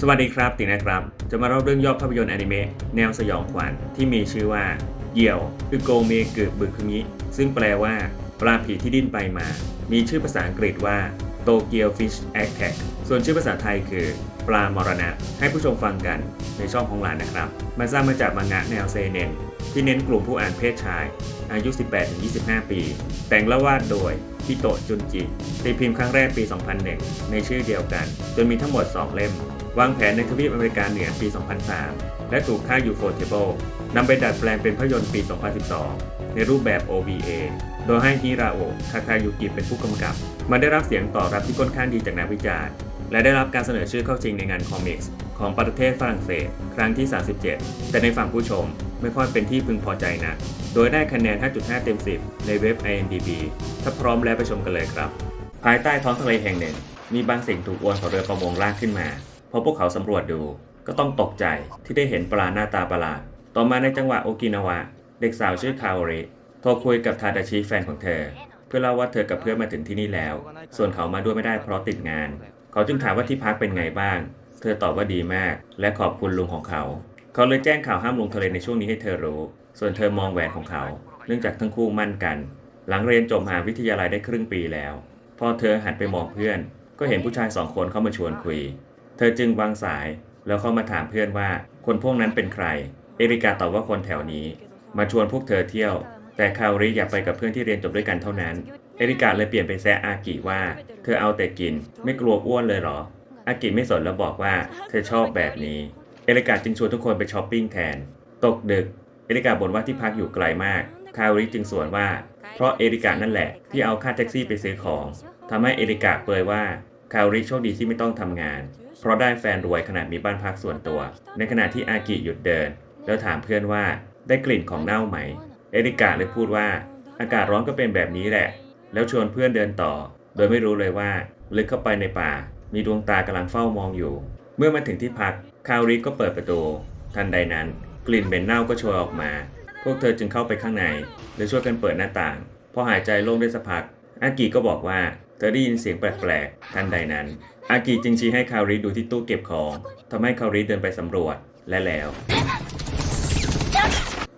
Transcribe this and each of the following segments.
สวัสดีครับ ตินะครับ จะมาเล่าเรื่องย่อภาพยนตร์อนิเมะแนวสยองขวัญที่มีชื่อว่าเหี่ยวคือโกเมเกืบึคุมิซึ่งแปลว่า ปลาผีที่ดิ้นไปมา มีชื่อภาษาอังกฤษว่าโตเกียวฟิชแอคแท็กส่วนชื่อภาษาไทยคือ ปลามรณะ ให้ผู้ชมฟังกันในช่องของหลานนะครับ มันสร้างมาจากมังงะแนวเซเนนที่เน้นกลุ่มผู้อ่านเพศชาย อายุ 18-25 ปี แต่งและวาดโดยพิโตะจุนจิตีพิมพ์ครั้งแรกปี 2001 ในชื่อเดียวกัน จนมีทั้งหมด 2 เล่ม วางแผนในทวีปอเมริกาเหนือปี 2003 และถูกค่ายยูโฟเทเบิลนำไปดัดแปลงเป็นภาพยนตร์ปี 2012 ในรูปแบบ OVA โดยให้ฮิราโอะคาคายุกิเป็นผู้กำกับ มันได้รับเสียงตอบรับที่ค่อนข้างดีจากนักวิจารณ์ และได้รับการเสนอชื่อเข้าชิงในงานคอมิกส์ของประเทศฝรั่งเศส ครั้งที่ 37 แต่ในฝั่งผู้ชมไม่ค่อยเป็นที่พึงพอใจนะ โดยได้คะแนน 5.5 เต็ม 10 ในเว็บ IMDb ถ้าพร้อมแล้วไปชมกันเลยครับ ภายใต้ท้องทะเลแห่งหนึ่ง มีบางสิ่งถูกอวนของเรือประมงลากขึ้นมา พอพวกเขาสำรวจดูก็ต้องตกใจที่ได้เห็นปลาหน้าตาประหลาด ต่อมาในจังหวะโอกินาวะ เด็กสาวชื่อคาโอริโทรคุยกับทาดาชิแฟนของเธอ เพื่อเล่าว่าเธอกับเพื่อนมาถึงที่นี่แล้ว ส่วนเขามาด้วยไม่ได้เพราะติดงาน เขาจึงถามว่าที่พักเป็นไงบ้าง เธอตอบว่าดีมาก และขอบคุณลุงของเขา เขาเลยแจ้งข่าวห้ามลงทะเลในช่วงนี้ให้เธอรู้ ส่วนเธอมองแหวนของเขา เนื่องจากทั้งคู่มั่นกัน หลังเรียนจบมหาวิทยาลัยได้ครึ่งปีแล้ว พอเธอหันไปมองเพื่อน ก็เห็นผู้ชายสองคนเข้ามาชวนคุย เธอจึงวางสายแล้วเข้ามาถามเพื่อนว่า คนพวกนั้นเป็นใคร เอริกาตอบว่าคนแถวนี้ มาชวนพวกเธอเที่ยว แต่คาริอยากไปกับเพื่อนที่เรียนจบด้วยกันเท่านั้น เอริกาเลยเปลี่ยนไปแซะอากิว่า เธอเอาแต่กิน ไม่กลัวอ้วนเลยเหรอ อากิไม่สนแล้วบอกว่า เธอชอบแบบนี้ เอริกาจึงชวนทุกคนไปช้อปปิ้งแทน ตกดึก เอริกาบ่นว่าที่พักอยู่ไกลมาก คาริจึงสวนว่า เพราะเอริกานั่นแหละที่เอาค่าแท็กซี่ไปซื้อของทำให้เอริกาเปรยว่าคาริโชคดีที่ไม่ต้องทำงาน เพราะได้แฟนรวยขนาดมีบ้านพักส่วนตัว ในขณะที่อากิหยุดเดิน แล้วถามเพื่อนว่าได้กลิ่นของเน่าไหม เอริกาเลยพูดว่า อากาศร้อนก็เป็นแบบนี้แหละ แล้วชวนเพื่อนเดินต่อ โดยไม่รู้เลยว่า ลึกเข้าไปในป่า มีดวงตากำลังเฝ้ามองอยู่ เมื่อมาถึงที่พักคาริก็เปิดประตู ทันใดนั้น กลิ่นเหม็นเน่าก็โชยออกมา พวกเธอจึงเข้าไปข้างในและช่วยกันเปิดหน้าต่าง พอหายใจโล่งได้สักพักอากิก็บอกว่าเธอได้ยินเสียงแปลกๆทันใดนั้น อากิจึงชี้ให้คาริดูที่ตู้เก็บของทำให้คาริเดินไปสำรวจและแล้ว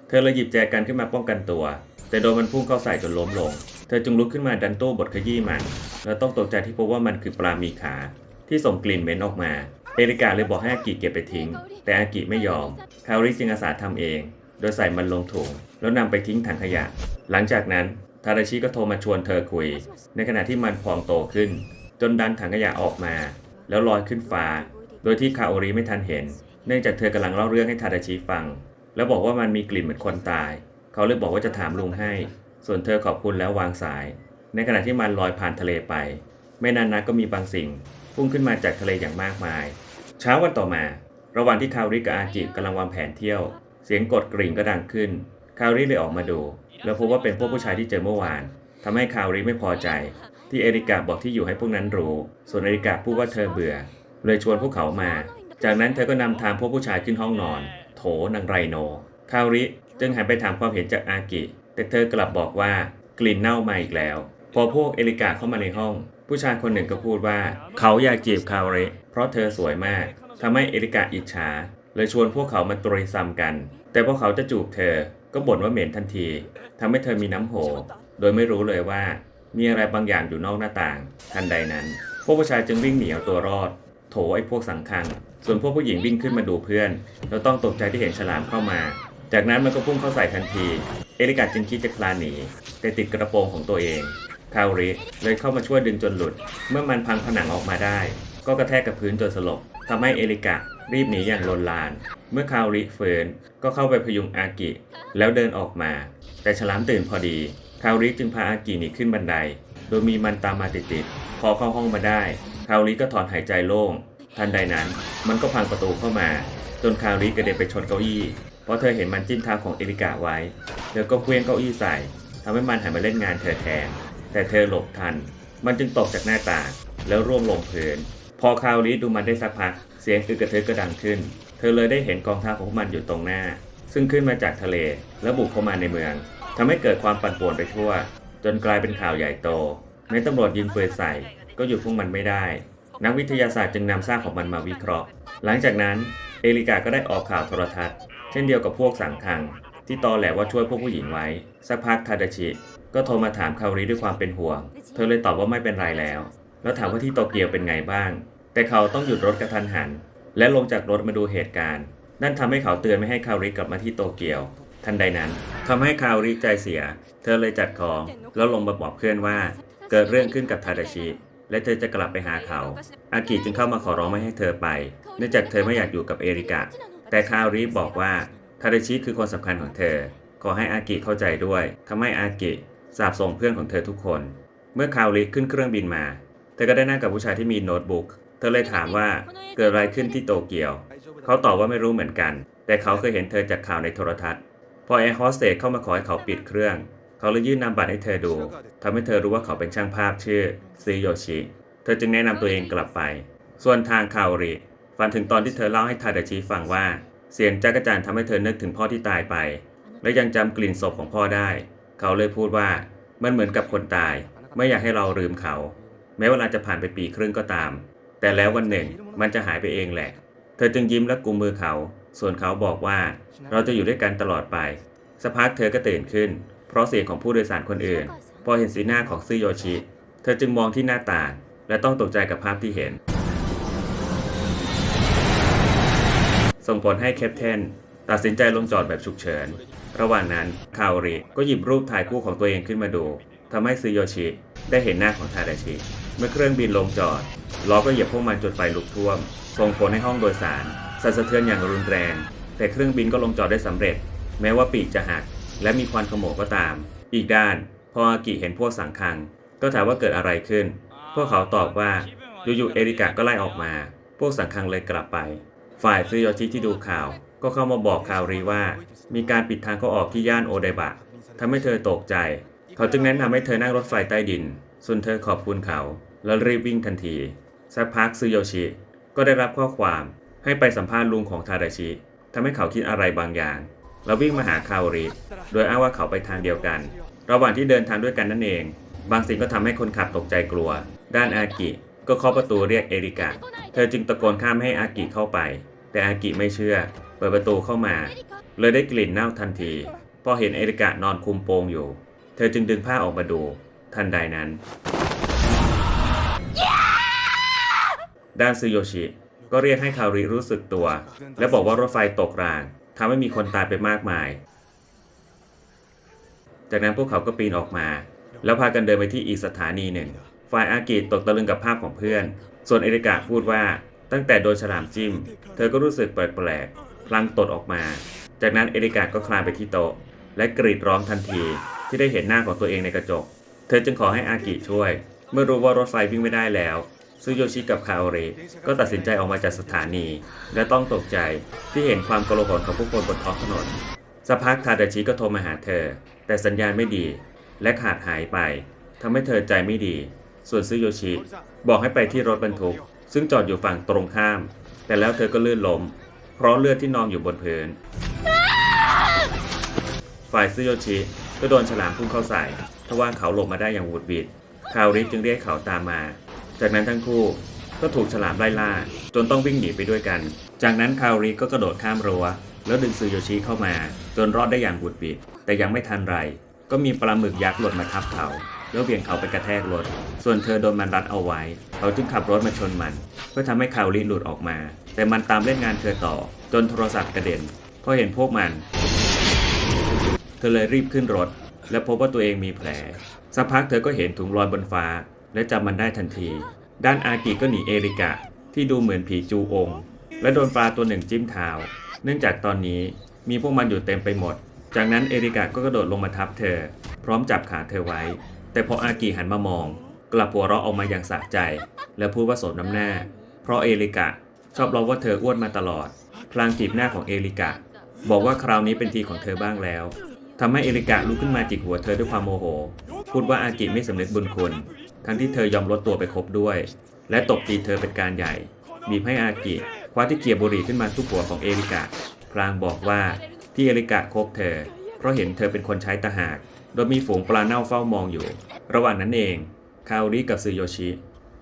เธอเลยหยิบแจกันขึ้นมาป้องกันตัว แต่โดนมันพุ่งเข้าใส่จนล้มลง เธอจึงลุกขึ้นมาดันตู้บดขยี้มัน แล้วต้องตกใจที่พบว่ามันคือปลามีขา ที่ส่งกลิ่นเหม็นออกมาเอริกาเลยบอกให้อากิเก็บไปทิ้ง แต่อากิไม่ยอม คาริจึงอาสาทำเอง โดยใส่มันลงถุงแล้วนำไปทิ้งถังขยะ หลังจากนั้นทาราชิก็โทรมาชวนเธอคุย ในขณะที่มันพองโตขึ้น จนดันถังขยะออกมา แล้วลอยขึ้นฟ้า โดยที่คาโอริไม่ทันเห็น เนื่องจากเธอกำลังเล่าเรื่องให้ทาดาชิฟัง แล้วบอกว่ามันมีกลิ่นเหมือนคนตาย เขาเลยบอกว่าจะถามลุงให้ ส่วนเธอขอบคุณแล้ววางสาย ในขณะที่มันลอยผ่านทะเลไป ไม่นานนักก็มีบางสิ่ง พุ่งขึ้นมาจากทะเลอย่างมากมาย เช้าวันต่อมา ระหว่างที่คาริกับอาจิกำลังวางแผนเที่ยว เสียงกดกริ่งก็ดังขึ้น คาริเลยออกมาดู แล้วพบว่าเป็นพวกผู้ชายที่เจอเมื่อวานทำให้คาริไม่พอใจ ที่เอริกาบอกที่อยู่ให้พวกนั้นรู้ ส่วนเอริกาพูดว่าเธอเบื่อ เลยชวนพวกเขามา จากนั้นเธอก็นำทางพวกผู้ชายขึ้นห้องนอน โถนางไรโน คาริจึงหันไปถามความเห็นจากอากิ แต่เธอกลับบอกว่ากลิ่นเน่ามาอีกแล้ว พอพวกเอริกาเข้ามาในห้อง ผู้ชายคนหนึ่งก็พูดว่า เขาอยากจีบคาริเพราะเธอสวยมากทำให้เอริกาอิจฉาเลยชวนพวกเขามาตรยซ้ำกัน แต่พอเขาจะจูบเธอก็บ่นว่าเหม็นทันทีทำให้เธอมีน้ำโห โดยไม่รู้เลยว่า มีอะไรบางอย่างอยู่นอกหน้าต่าง ทันใดนั้น พวกผู้ชายจึงวิ่งหนีเอาตัวรอด โถไอ้พวกสังคัง ส่วนพวกผู้หญิงวิ่งขึ้นมาดูเพื่อน แล้วต้องตกใจที่เห็นฉลามเข้ามา จากนั้นมันก็พุ่งเข้าใส่ทันที เอริกาจึงคิดจะคลานหนีแต่ติดกระโปรงของตัวเองคาริเลยเข้ามาช่วยดึงจนหลุด เมื่อมันพังผนังออกมาได้ ก็กระแทกกับพื้นจนสลบทำให้เอริการีบหนีอย่างลนลาน เมื่อคาริเฟิร์นก็เข้าไปพยุงอากิ แล้วเดินออกมา แต่ฉลามตื่นพอดี คาริจึงพาอากินีขึ้นบันได โดยมีมันตามมาติดๆ พอเข้าห้องมาได้คาริก็ถอนหายใจโล่ง ทันใดนั้น มันก็พังประตูเข้ามา จนคาริกระเด็นไปชนเก้าอี้ เพราะเธอเห็นมันจิ้มเท้าของเอริกาไว้ เธอก็เคลื่องเก้าอี้ใส่ทำให้มันหันมาเล่นงานเธอแทน แต่เธอหลบทัน มันจึงตกจากหน้าต่าง แล้วร่วงลงพื้น พอคาริดูมันได้สักพัก เสียงอึกกระทึกก็ดังขึ้น เธอเลยได้เห็นกองทัพของพวกมันอยู่ตรงหน้า ซึ่งขึ้นมาจากทะเล แล้วบุกเข้ามาในเมือง ทำให้เกิดความปั่นป่วนไปทั่ว จนกลายเป็นข่าวใหญ่โตแม้ตำรวจยิงปืนใส่ ก็หยุดพวกมันไม่ได้ นักวิทยาศาสตร์จึงนำซากของมันมาวิเคราะห์ หลังจากนั้นเอริกาก็ได้ออกข่าวโทรทัศน์ เช่นเดียวกับพวกสังคัง ที่ตอแหลว่าช่วยพวกผู้หญิงไว้ สักพักทาดาชิ ก็โทรมาถามคาริด้วยความเป็นห่วง เธอเลยตอบว่าไม่เป็นไรแล้ว แล้วถามว่าที่โตเกียวเป็นไงบ้าง แต่เขาต้องหยุดรถกระทันหัน และลงจากรถมาดูเหตุการณ์ นั่นทำให้เขาเตือนไม่ให้คาริกลับมาที่โตเกียว ทันใดนั้นทำให้คาริใจเสีย เธอเลยจัดของ แล้วลงมาบอกเพื่อนว่า เกิดเรื่องขึ้นกับทาดาชิ และเธอจะกลับไปหาเขา อากิจึงเข้ามาขอร้องไม่ให้เธอไป เนื่องจากเธอไม่อยากอยู่กับเอริกะ แต่คาริบอกว่าทาดาชิคือคนสำคัญของเธอ ขอให้อากิเข้าใจด้วยทำให้อากิสาบส่งเพื่อนของเธอทุกคน เมื่อคาริขึ้นเครื่องบินมา เธอก็ได้นั่งกับผู้ชายที่มีโน้ตบุ๊ก เธอเลยถามว่าเกิดอะไรขึ้นที่โตเกียว เขาตอบว่าไม่รู้เหมือนกัน แต่เขาเคยเห็นเธอจากข่าวในโทรทัศน์ พอแอร์โฮสเตสเข้ามาขอให้เขาปิดเครื่อง เขาเลยยื่นนามบัตรให้เธอดูทำให้เธอรู้ว่าเขาเป็นช่างภาพชื่อซีโยชิ เธอจึงแนะนำตัวเองกลับไป ส่วนทางคาโอริฝันถึงตอนที่เธอเล่าให้ทาดาชิฟังว่า เสียงจักรจันทร์ทำให้เธอนึกถึงพ่อที่ตายไป และยังจำกลิ่นศพของพ่อได้ เขาเลยพูดว่ามันเหมือนกับคนตาย ไม่อยากให้เราลืมเขา แม้เวลาจะผ่านไปปีครึ่งก็ตาม แต่แล้ววันหนึ่งมันจะหายไปเองแหละ เธอจึงยิ้มและกุมมือเขา ส่วนเขาบอกว่าเราจะอยู่ด้วยกันตลอดไปสักพักเธอก็ตื่นขึ้น เพราะเสียงของผู้โดยสารคนอื่น พอเห็นสีหน้าของซึโยชิ เธอจึงมองที่หน้าต่าง และต้องตกใจกับภาพที่เห็น ส่งผลให้เคปเทนตัดสินใจลงจอดแบบฉุกเฉิน ระหว่างนั้นคาโอริก็หยิบรูปถ่ายคู่ของตัวเองขึ้นมาดูทำให้ซึโยชิได้เห็นหน้าของทาดาชิ เมื่อเครื่องบินลงจอดล้อก็เหยียบพวกมันจนไฟลุกท่วม ส่งผลให้ห้องโดยสาร สั่นสะเทือนอย่างรุนแรง แต่เครื่องบินก็ลงจอดได้สำเร็จ แม้ว่าปีกจะหัก และมีควันขโมงก็ตาม อีกด้าน พออากิเห็นพวกสังคัง ก็ถามว่าเกิดอะไรขึ้น พวกเขาตอบว่าอยู่ๆเอริกะก็ไล่ออกมา พวกสังคังเลยกลับไป ฝ่ายซึโยชิที่ดูข่าว ก็เข้ามาบอกคาวรีว่า มีการปิดทางเข้าออกที่ย่านโอเดบะทำให้เธอตกใจ เขาจึงแนะนำให้เธอนั่งรถไฟใต้ดิน ส่วนเธอขอบคุณเขา แล้วรีบวิ่งทันที สักพักซึโยชิก็ได้รับข้อความ ให้ไปสัมภาษณ์ลุงของทาดาชิทำให้เขาคิดอะไรบางอย่าง แล้ววิ่งมาหาคาวริ โดยอ้างว่าเขาไปทางเดียวกัน ระหว่างที่เดินทางด้วยกันนั่นเอง บางสิ่งก็ทำให้คนขับตกใจกลัว ด้านอากิก็เคาะประตูเรียกเอริกะ เธอจึงตะโกนข้ามให้อากิเข้าไป แต่อากิไม่เชื่อ เปิดประตูเข้ามา เลยได้กลิ่นเน่าทันที พอเห็นเอริกะนอนคุมโปงอยู่ เธอจึงดึงผ้าออกมาดู ทันใดนั้น ด้านซึโยชิ ก็เรียกให้คาริรู้สึกตัว และบอกว่ารถไฟตกรางทำให้มีคนตายไปมากมาย จากนั้นพวกเขาก็ปีนออกมา แล้วพากันเดินไปที่อีกสถานีหนึ่ง ฝ่ายอากิตกตะลึงกับภาพของเพื่อน ส่วนเอริกะพูดว่าตั้งแต่โดนฉลามจิ้ม เธอก็รู้สึกแปลกๆพลังตดออกมา จากนั้นเอริกะก็คลานไปที่โต๊ะ และกรีดร้องทันทีที่ได้เห็นหน้าของตัวเองในกระจก เธอจึงขอให้อากิช่วย เมื่อรู้ว่ารถไฟวิ่งไม่ได้แล้ว ซึโยชิกับคาโอริก็ตัดสินใจออกมาจากสถานี และต้องตกใจที่เห็นความโกลาหลของผู้คนบนท้องถนนสักพักทาดาชิก็โทรมาหาเธอ แต่สัญญาณไม่ดี และขาดหายไปทำให้เธอใจไม่ดี ส่วนซึโยชิ บอกให้ไปที่รถบรรทุก ซึ่งจอดอยู่ฝั่งตรงข้าม แต่แล้วเธอก็ลื่นล้ม เพราะเลือดที่นองอยู่บนพื้น ฝ่ายซึโยชิก็โดนฉลามพุ่งเข้าใส่ทว่าเขาหลบมาได้อย่างหวุดหวิดคาโอริจึงเรียกเขาตามมา จากนั้นทั้งคู่ก็ถูกฉลามไล่ล่า จนต้องวิ่งหนีไปด้วยกัน จากนั้นคาริก็กระโดดข้ามรั้ว แล้วดึงซึโยชิเข้ามา จนรอดได้อย่างหวุดหวิด แต่ยังไม่ทันไร ก็มีปลาหมึกยักษ์หล่นมาทับเขา แล้วเบี่ยงเขาไปกระแทกรถ ส่วนเธอโดนมันรัดเอาไว้ เขาจึงขับรถมาชนมัน เพื่อทำให้คาริหลุดออกมา แต่มันตามเล่นงานเธอต่อ จนโทรศัพท์กระเด็นพอเห็นพวกมัน เธอเลยรีบขึ้นรถ และพบว่าตัวเองมีแผลสักพักเธอก็เห็นถุงลอยบนฟ้า และจำมันได้ทันที ด้านอากิก็หนีเอริกะ ที่ดูเหมือนผีจูองและโดนปลาตัวหนึ่งจิ้มเท้า เนื่องจากตอนนี้มีพวกมันอยู่เต็มไปหมด จากนั้นเอริกะก็กระโดดลงมาทับเธอ พร้อมจับขาเธอไว้ แต่พออากิหันมามอง กลับหัวเราะออกมาอย่างสะใจ และพูดว่าสมน้ำหน้า เพราะเอริกะชอบเราว่าเธออ้วนมาตลอด พลางจีบหน้าของเอริกะ บอกว่าคราวนี้เป็นทีของเธอบ้างแล้วทำให้เอริกะลุกขึ้นมาจิกหัวเธอด้วยความโมโห พูดว่าอากิไม่สำนึกบุญคุณ ทั้งที่เธอยอมลดตัวไปคบด้วย และตบตีเธอเป็นการใหญ่บีบให้อากิคว้าที่เกียร์บุหรี่ขึ้นมาทุบหัวของเอริกะพลางบอกว่าที่เอริกะคบเธอ เพราะเห็นเธอเป็นคนใช้ตะหาก โดยมีฝูงปลาเน่าเฝ้ามองอยู่ ระหว่างนั้นเองคาริกับซึโยชิ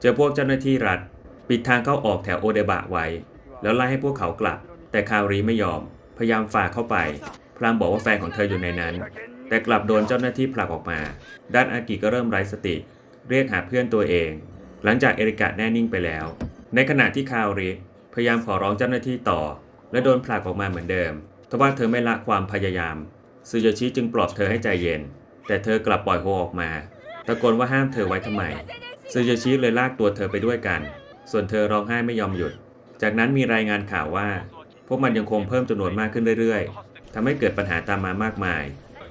เจอพวกเจ้าหน้าที่รัฐ ปิดทางเข้าออกแถวโอเดบะไว้ แล้วไล่ให้พวกเขากลับ แต่คารีไม่ยอม พยายามฝ่าเข้าไป พลางบอกว่าแฟนของเธออยู่ในนั้น แต่กลับโดนเจ้าหน้าที่ผลักออกมา ด้านอากิก็เริ่มไร้สติ เรียกหาเพื่อนตัวเอง หลังจากเอริกะแน่นิ่งไปแล้ว ในขณะที่คาริพยายามขอร้องเจ้าหน้าที่ต่อ และโดนผลักออกมาเหมือนเดิมทว่าเธอไม่ละความพยายามซูโยชิจึงปลอบเธอให้ใจเย็น แต่เธอกลับปล่อยโฮออกมาตะโกนว่าห้ามเธอไว้ทำไมซูโยชิเลยลากตัวเธอไปด้วยกัน ส่วนเธอร้องไห้ไม่ยอมหยุด จากนั้นมีรายงานข่าวว่า พวกมันยังคงเพิ่มจำนวนมากขึ้นเรื่อยๆทำให้เกิดปัญหาตามมามากมาย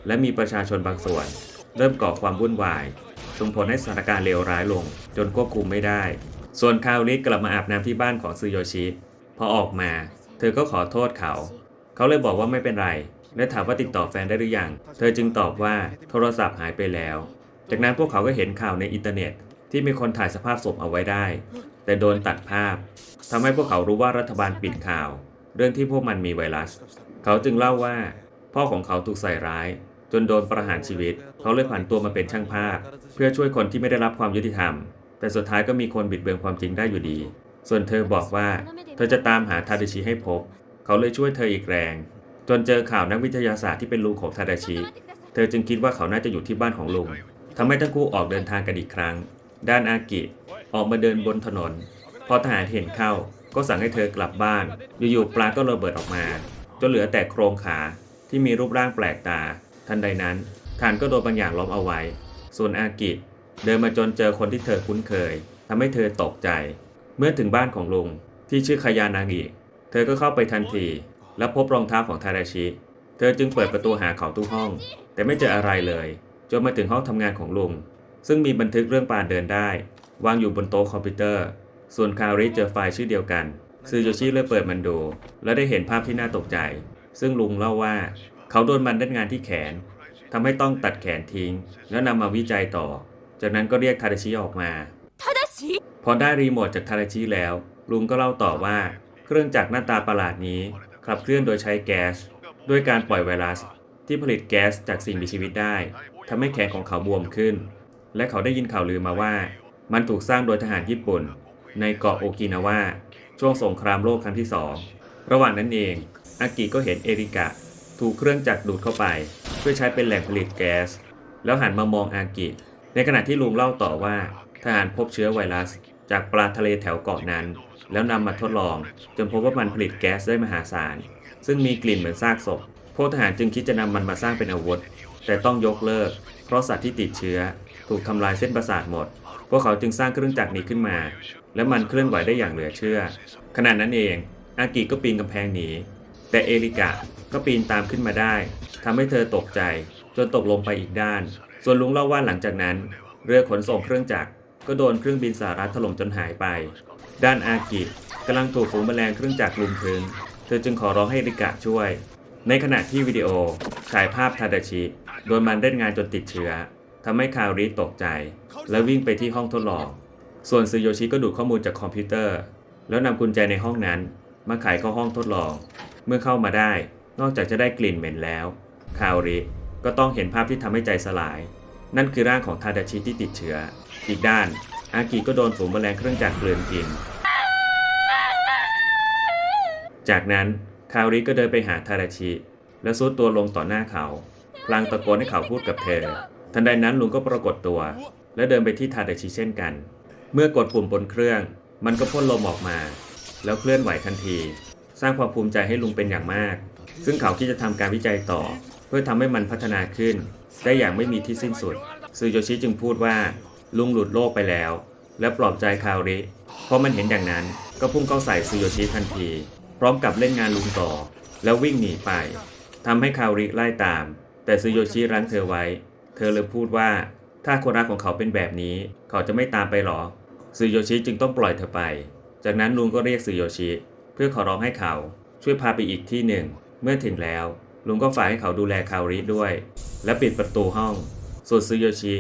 และมีประชาชนบางส่วน เริ่มก่อความวุ่นวาย ส่งผลให้สถานการณ์เลวร้ายลง จนควบคุมไม่ได้ ส่วนคาวริกลับมาอาบน้ำที่บ้านของซูโยชิ พอออกมา เธอก็ขอโทษเขา เขาเลยบอกว่าไม่เป็นไร และถามว่าติดต่อแฟนได้หรือยัง เธอจึงตอบว่าโทรศัพท์หายไปแล้ว จากนั้นพวกเขาก็เห็นข่าวในอินเทอร์เน็ต ที่มีคนถ่ายสภาพศพเอาไว้ได้ แต่โดนตัดภาพทำให้พวกเขารู้ว่ารัฐบาลปิดข่าว เรื่องที่พวกมันมีไวรัส เขาจึงเล่าว่า พ่อของเขาถูกใส่ร้าย นโดนประหารชีวิต เขาเลยผันตัวมาเป็นช่างภาพ เพื่อช่วยคนที่ไม่ได้รับความยุติธรรม แต่สุดท้ายก็มีคนบิดเบือนความจริงได้อยู่ดี ส่วนเธอบอกว่า เธอจะตามหาทาเดชิให้พบ เขาเลยช่วยเธออีกแรง จนเจอข่าวนักวิทยาศาสตร์ที่เป็นลุงของทาเดชิ เธอจึงคิดว่าเขาน่าจะอยู่ที่บ้านของลุงทำให้ทั้งคู่ออกเดินทางกันอีกครั้ง ด้านอากิออกมาเดินบนถนน พอทหารเห็นเข้า ก็สั่งให้เธอกลับบ้าน อยู่ๆปลาก็ระเบิดออกมา จนเหลือแต่โครงขาที่มีรูปร่างแปลกตา ทันใดนั้นทารก็โดนบางอย่างล้อมเอาไว้ ส่วนอากิเดินมาจนเจอคนที่เธอคุ้นเคยทำให้เธอตกใจ เมื่อถึงบ้านของลุงที่ชื่อคายานางิเธอก็เข้าไปทันที และพบรองเท้าของทาราชิ เธอจึงเปิดประตูหาเขาทุกห้อง แต่ไม่เจออะไรเลย จนมาถึงห้องทำงานของลุง ซึ่งมีบันทึกเรื่องปานเดินได้ วางอยู่บนโต๊ะคอมพิวเตอร์ ส่วนคาริเจอไฟล์ชื่อเดียวกันซูโยชิเลยเปิดมันดู และได้เห็นภาพที่น่าตกใจ ซึ่งลุงเล่าว่า เขาโดนมันดันงานที่แขน ทำให้ต้องตัดแขนทิ้ง แล้วนำมาวิจัยต่อ จากนั้นก็เรียกทาดาชิออกมาทาดาชิพอได้รีโมทจากทาดาชิแล้ว ลุงก็เล่าต่อว่า เครื่องจักรหน้าตาประหลาดนี้ขับเคลื่อนโดยใช้แก๊ส ด้วยการปล่อยไวรัส ที่ผลิตแก๊สจากสิ่งมีชีวิตได้ ทำให้แขนของเขาบวมขึ้น และเขาได้ยินข่าวลือมาว่า มันถูกสร้างโดยทหารญี่ปุ่น ในเกาะโอกินาวาช่วงสงครามโลกครั้งที่สองระหว่างนั้นเองอากิก็เห็นเอริกะ ถูกเครื่องจักรดูดเข้าไป เพื่อใช้เป็นแหล่งผลิตแก๊ส แล้วหันมามองอากิ ในขณะที่ลุงเล่าต่อว่าทหารพบเชื้อไวรัส จากปลาทะเลแถวเกาะนั้น แล้วนำมาทดลอง จนพบว่ามันผลิตแก๊สได้มหาศาล ซึ่งมีกลิ่นเหมือนซากศพพวกทหารจึงคิดจะนำมันมาสร้างเป็นอาวุธ แต่ต้องยกเลิก เพราะสัตว์ที่ติดเชื้อ ถูกทำลายเส้นประสาทหมด พวกเขาจึงสร้างเครื่องจักรนี้ขึ้นมา และมันเคลื่อนไหวได้อย่างเหลือเชื่อ ขณะนั้นเอง อากิก็ปีนกำแพงหนี แต่เอริกะก็ปีนตามขึ้นมาได้ทำให้เธอตกใจจนตกลงไปอีกด้าน ส่วนลุงเล่าว่าหลังจากนั้น เรือขนส่งเครื่องจักรก็โดนเครื่องบินสหรัฐถล่มจนหายไป ด้านอากิกำลังถูกฝูงแมลงเครื่องจักรลุมถึง เธอจึงขอร้องให้เอริกะช่วย ในขณะที่วิดีโอฉายภาพทาดาชิโดนมันเล่นงานจนติดเชื้อทำให้คาริตกใจ และวิ่งไปที่ห้องทดลอง ส่วนซูโยชิก็ดูดข้อมูลจากคอมพิวเตอร์ แล้วนำกุญแจในห้องนั้น มาไขเข้าห้องทดลอง เมื่อเข้ามาได้ นอกจากจะได้กลิ่นเหม็นแล้ว คาริก็ต้องเห็นภาพที่ทำให้ใจสลาย นั่นคือร่างของทาดาชิที่ติดเชื้อ อีกด้าน อากิก็โดนฝูงแมลงเครื่องจักรเกลื่อนกิน จากนั้นคาริก็เดินไปหาทาดาชิ และซุดตัวลงต่อหน้าเขา พลางตะโกนให้เขาพูดกับเธอ ทันใดนั้นลุงก็ปรากฏตัว และเดินไปที่ทาดาชิเช่นกัน เมื่อกดปุ่มบนเครื่อง มันก็พ่นลมออกมา แล้วเคลื่อนไหวทันที สร้างความภูมิใจให้ลุงเป็นอย่างมาก ซึ่งเขาคิดจะทำการวิจัยต่อ เพื่อทำให้มันพัฒนาขึ้น ได้อย่างไม่มีที่สิ้นสุด ซูโยชิจึงพูดว่า ลุงหลุดโลกไปแล้ว และปลอบใจคาริเพราะมันเห็นอย่างนั้นก็พุ่งเข้าใส่ซูโยชิทันที พร้อมกับเล่นงานลุงต่อ แล้ววิ่งหนีไปทำให้คาริไล่ตาม แต่ซูโยชิรั้งเธอไว้ เธอเลยพูดว่า ถ้าคนรักของเขาเป็นแบบนี้ เขาจะไม่ตามไปหรอซูโยชิจึงต้องปล่อยเธอไป จากนั้นลุงก็เรียกซูโยชิ เพื่อขอร้องให้เขาช่วยพาไปอีกที่หนึ่ง เมื่อถึงแล้ว ลุงก็ฝากให้เขาดูแลคาริด้วย และปิดประตูห้อง ส่วนซูโยชิ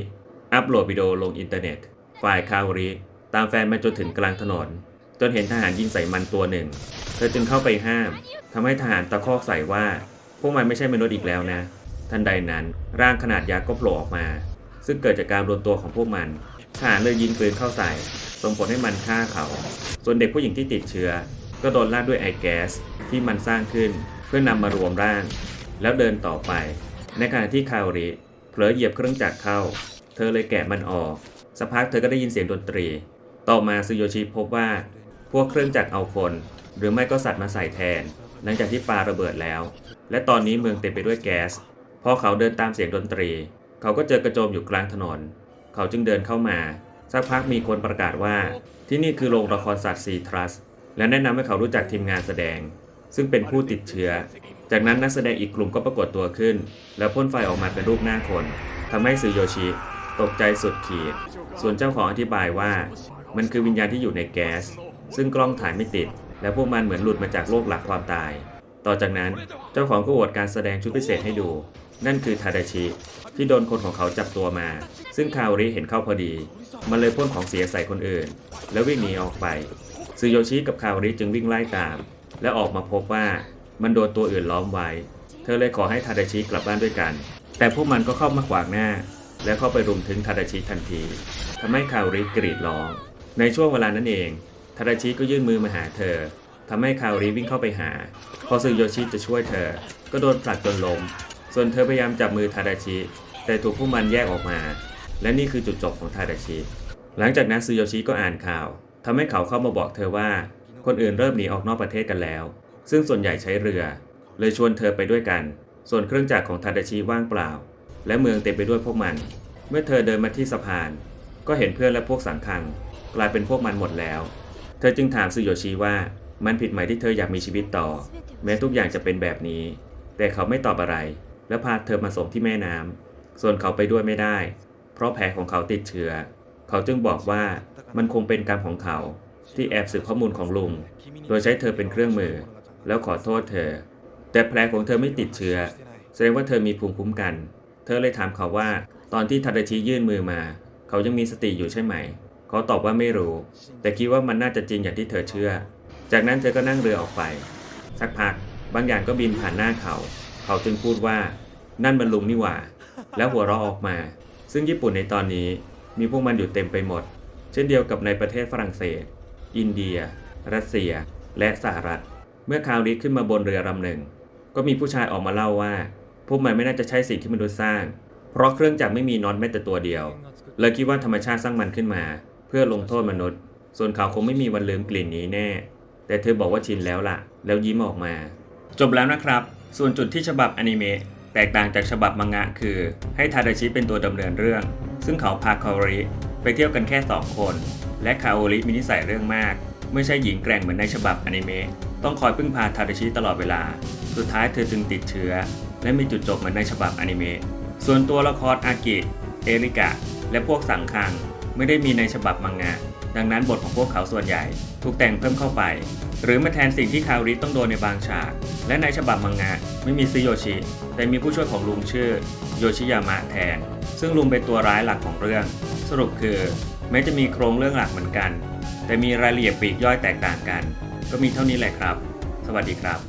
อัปโหลดวิดีโอลงอินเทอร์เน็ต ฝ่ายคาริตามแฟนมาจนถึงกลางถนน จนเห็นทหารยิงใส่มันตัวหนึ่ง เธอจึงเข้าไปห้ามทำให้ทหารตะคอกใส่ว่า พวกมันไม่ใช่มนุษย์อีกแล้วนะ ทันใดนั้นร่างขนาดยักษ์ก็โผล่ออกมา ซึ่งเกิดจากการรวมตัวของพวกมันทหารเลยยิงปืนเข้าใส่ส่งผลให้มันฆ่าเขา ส่วนเด็กผู้หญิงที่ติดเชื้อ ก็โดนลาดด้วยไอแก๊สที่มันสร้างขึ้นเพื่อนำมารวมร่าง แล้วเดินต่อไป ในขณะที่คาโอริเผลอเหยียบเครื่องจักรเข้า เธอเลยแกะมันออกสักพักเธอก็ได้ยินเสียงดนตรี ต่อมาซึโยชิพบว่า พวกเครื่องจักรเอาคน หรือไม่ก็สัตว์มาใส่แทน หลังจากที่ปาระเบิดแล้ว และตอนนี้เมืองเต็มไปด้วยแก๊สพอเขาเดินตามเสียงดนตรี เขาก็เจอกระโจมอยู่กลางถนน เขาจึงเดินเข้ามา สักพักมีคนประกาศว่า ที่นี่คือโรงละครสัตว์ซีทรัส และแนะนำให้เขารู้จักทีมงานแสดง ซึ่งเป็นผู้ติดเชื้อ จากนั้นนักแสดงอีกกลุ่มก็ปรากฏตัวขึ้น แล้วพ่นไฟออกมาเป็นรูปหน้าคนทำให้ซึโยชิตกใจสุดขีด ส่วนเจ้าของอธิบายว่า มันคือวิญญาณที่อยู่ในแก๊ส ซึ่งกล้องถ่ายไม่ติด และพวกมันเหมือนหลุดมาจากโลกหลักความตาย ต่อจากนั้นเจ้าของก็อวดการแสดงชุดพิเศษให้ดู นั่นคือทาดาชิที่โดนคนของเขาจับตัวมา ซึ่งคาโอริเห็นเข้าพอดี มันเลยพ่นของเสียใส่คนอื่น แล้ววิ่งหนีออกไป ซึโยชิกับคาโอริจึงวิ่งไล่ตาม และออกมาพบว่ามันโดนตัวอื่นล้อมไว้ เธอเลยขอให้ทาดาชิกลับบ้านด้วยกัน แต่พวกมันก็เข้ามาขวางหน้า และเข้าไปรุมถึงทาดาชิทันทีทำให้คาโอริกรีดร้อง ในช่วงเวลานั้นเองทาดาชิก็ยื่นมือมาหาเธอทำให้คาโอริวิ่งเข้าไปหา พอซึโยชิจะช่วยเธอ ก็โดนผลักจนล้ม ส่วนเธอพยายามจับมือทาดาชิ แต่ถูกพวกมันแยกออกมา และนี่คือจุดจบของทาดาชิ หลังจากนั้นซึโยชิก็อ่านข่าว ทำให้เขาเข้ามาบอกเธอว่า คนอื่นเริ่มหนีออกนอกประเทศกันแล้ว ซึ่งส่วนใหญ่ใช้เรือ เลยชวนเธอไปด้วยกัน ส่วนเครื่องจักรของทาดาชิว่างเปล่า และเมืองเต็มไปด้วยพวกมัน เมื่อเธอเดินมาที่สะพาน ก็เห็นเพื่อนและพวกสังคัง กลายเป็นพวกมันหมดแล้ว เธอจึงถามซึโยชิว่ามันผิดไหมที่เธออยากมีชีวิตต่อ แม้ทุกอย่างจะเป็นแบบนี้ แต่เขาไม่ตอบอะไร และพาเธอมาส่งที่แม่น้ำส่วนเขาไปด้วยไม่ได้ เพราะแผลของเขาติดเชื้อ เขาจึงบอกว่ามันคงเป็นกรรมของเขาที่แอบสืบข้อมูลของลุง โดยใช้เธอเป็นเครื่องมือ แล้วขอโทษเธอ แต่แผลของเธอไม่ติดเชื้อ แสดงว่าเธอมีภูมิคุ้มกัน เธอเลยถามเขาว่า ตอนที่ทาดาชิยื่นมือมา เขายังมีสติอยู่ใช่ไหม เขาตอบว่าไม่รู้ แต่คิดว่ามันน่าจะจริงอย่างที่เธอเชื่อ จากนั้นเธอก็นั่งเรือออกไป สักพัก บางอย่างก็บินผ่านหน้าเขา เขาจึงพูดว่า นั่นมันลุงนี่หว่า แล้วหัวเราะออกมา ซึ่งญี่ปุ่นในตอนนี้ มีพวกมันอยู่เต็มไปหมด เช่นเดียวกับในประเทศฝรั่งเศส อินเดีย รัสเซีย และสหรัฐ เมื่อคาวริขึ้นมาบนเรือลำหนึ่ง ก็มีผู้ชายออกมาเล่าว่า พวกมันไม่น่าจะใช่สิ่งที่มนุษย์สร้าง เพราะเครื่องจักรไม่มีน็อตแม้แต่ตัวเดียวเลยคิดว่าธรรมชาติสร้างมันขึ้นมา เพื่อลงโทษมนุษย์ ส่วนเขาคงไม่มีวันลืมกลิ่นนี้แน่ แต่เธอบอกว่าชินแล้วล่ะ แล้วยิ้มออกมา จบแล้วนะครับ ส่วนจุดที่ฉบับอนิเมะแตกต่างจากฉบับมังงะคือ ให้ทาดาชิเป็นตัวดำเนินเรื่อง ซึ่งเขาพาคาโอริไปเที่ยวกันแค่ 2 คน และคาโอริมีนิสัยเรื่องมาก ไม่ใช่หญิงแกร่งเหมือนในฉบับอนิเมะต้องคอยพึ่งพาทาดาชิตลอดเวลา สุดท้ายเธอจึงติดเชื้อ และมีจุดจบเหมือนในฉบับอนิเมะส่วนตัวละครอากิ เอริกะ และพวกสังคัง ไม่ได้มีในฉบับมังงะ ดังนั้นบทของพวกเขาส่วนใหญ่ถูกแต่งเพิ่มเข้าไป หรือมาแทนสิ่งที่คาริต้องโดนในบางฉาก และในฉบับมังงะไม่มีซึโยชิ แต่มีผู้ช่วยของลุงชื่อโยชิยามะแทน ซึ่งลุงเป็นตัวร้ายหลักของเรื่อง สรุปคือแม้จะมีโครงเรื่องหลักเหมือนกัน แต่มีรายละเอียดปลีกย่อยแตกต่างกัน ก็มีเท่านี้แหละครับ สวัสดีครับ